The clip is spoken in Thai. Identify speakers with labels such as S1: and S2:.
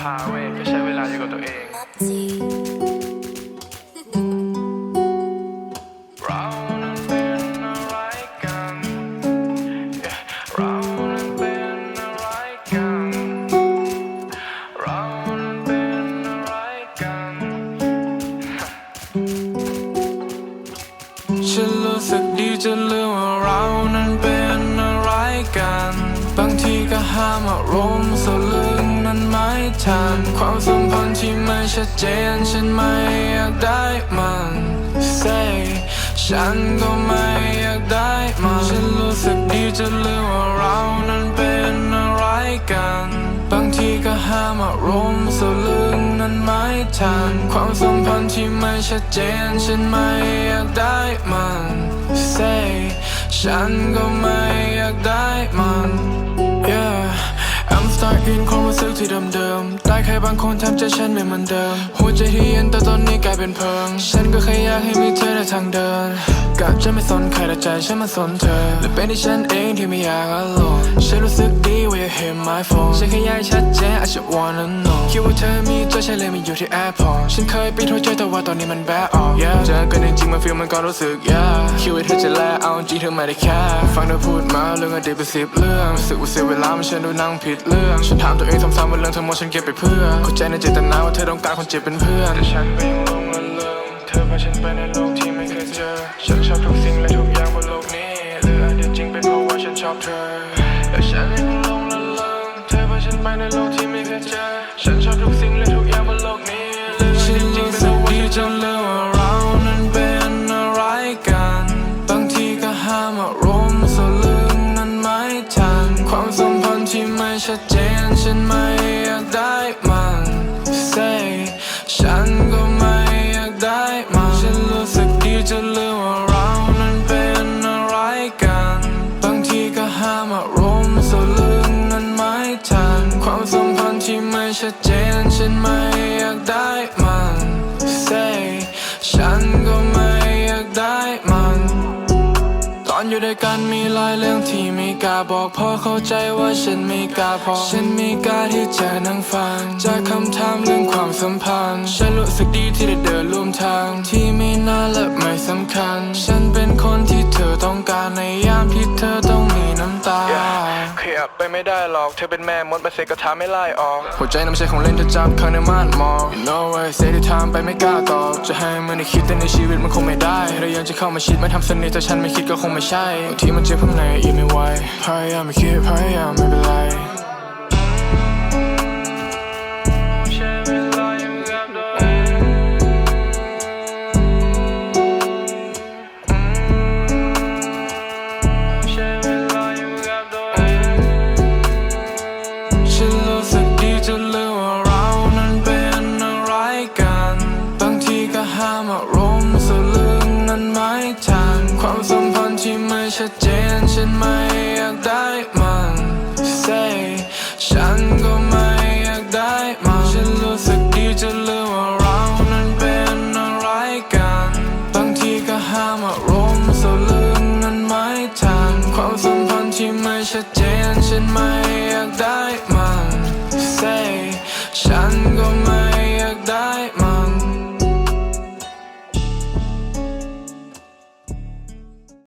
S1: พาเว้ยไปใช้เวลาอยู่กับตัวเอง เราเป็นอะไรกัน ฉันรู้สึกดีจนลืมว่าเราเป็นอะไรกัน บางทีก็ห้ามอารมณ์สลดันไม่ทันความสัมพันธ์ที่ไม่ชัดเจน ฉันไม่อยากได้มัน Say ฉันก็ไม่อยากได้มันฉันรู้สึกดีจนลืมว่าเรานั้นเป็นอะไรกัน บางทีก็ห้ามอารมณ์สลึกนั้นไม่ทันความสัมพันธ์ที่ไม่ชัดเจน ฉันไม่อยากได้มัน Say ฉันก็ไม่อยากได้มัน ที่เดิมๆได้แค่บางคนทำใจฉันไม่เหมือนเดิม หัวใจที่เย็นแต่ตอนนี้กลายเป็นเพลิง ฉันก็แค่อยากให้มีเธอ ทางเดินกับจะไม่สนใครแต่ใจฉันมันสนเธอและเป็นที่ฉันเองที่ไม่อยาก alone ฉันรู้สึกดีว่า you hit my phone ฉันแค่อยากชัดเจน I just wanna know คิดว่าเธอมีตัวฉันเลยมาอยู่ที่ airport ฉันเคยปิดหัวใจแต่ว่าตอนนี้มันแบออกเจอกันจริงๆมัน feel มันก็รู้สึก yeah คิดว่าเธอจะแลเอาจริงเธอไม่ได้แค่ฟังเธอพูดมาเรื่องอดีตเป็นสิบเรื่องรู้สึกว่าเสียเวลามันฉันดูนั่งผิดเรื่องฉันถามตัวเองซ้ำๆว่าเรื่องทั้งหมดฉันเก็บไปเพื่อเข้าใจในเจตนาว่าเธอต้องการคนเจ็บเป็นเพื่อนแต่ฉันก็ยังหลงละเริงเธอพาฉันไปในโลก เธอแต่ฉันยังลงละเริงเธอพาฉันไปในโลกที่ไม่เคยเจอฉันชอบทุกสิ่งและทุกอย่างบนโลกนี้หรืออาจจริงเป็นเพราะว่าฉันชอบเธอเรานั้นเป็นอะไรกันบางทีก็ห้ามอารมณ์สลึกนั้นไม่ทันความสัมพันธ์ที่ไม่ชัดเจนฉันไม่อยากได้มัน พันธ์ที่ไม่ชัดเจน ฉันไม่อยากได้มัน Say ฉันก็ไม่อยากได้มัน ตอนอยู่ด้วยกันมีหลายเรื่องที่ไม่กล้าบอกเพราะเข้าใจว่าฉันไม่กล้าพอ ฉันไม่กล้าที่จะนั่งฟัง จากคำถามเรื่องความสัมพันธ์ ฉันรู้สึกดีที่ได้เดินร่วมทางที่ไม่น่าและไม่สำคัญ ไปไม่ได้หรอกเธอเป็นแม่มดมาเสกกระทาไม่ไล่ออก หัวใจน้ำใช่ของเล่นเธอจับข้างในม่านมอง You know I say ที่ทางไปไม่กล้าตอบ จะให้มันได้คิดแต่ในชีวิตมันคงไม่ได้เรายังจะเข้ามาชิดมาทำสนิทแต่ฉันไม่คิดก็คงไม่ใช่บางทีมันเจ็บข้างในอีกไม่ไหวพยายามไม่คิดพยายามไม่เป็นไร สัมพันธ์ที่ไม่ชัดเจน ฉันไม่อยากได้มัน say ฉันก็ไม่อยากได้มันฉันรู้สึกดีจะลืมว่าเรานั้นเป็นอะไรกัน บางทีก็ห้ามอารมณ์สลืมนั้นไม่ทัน ความสัมพันธ์ที่ไม่ชัดเจน ฉันไม่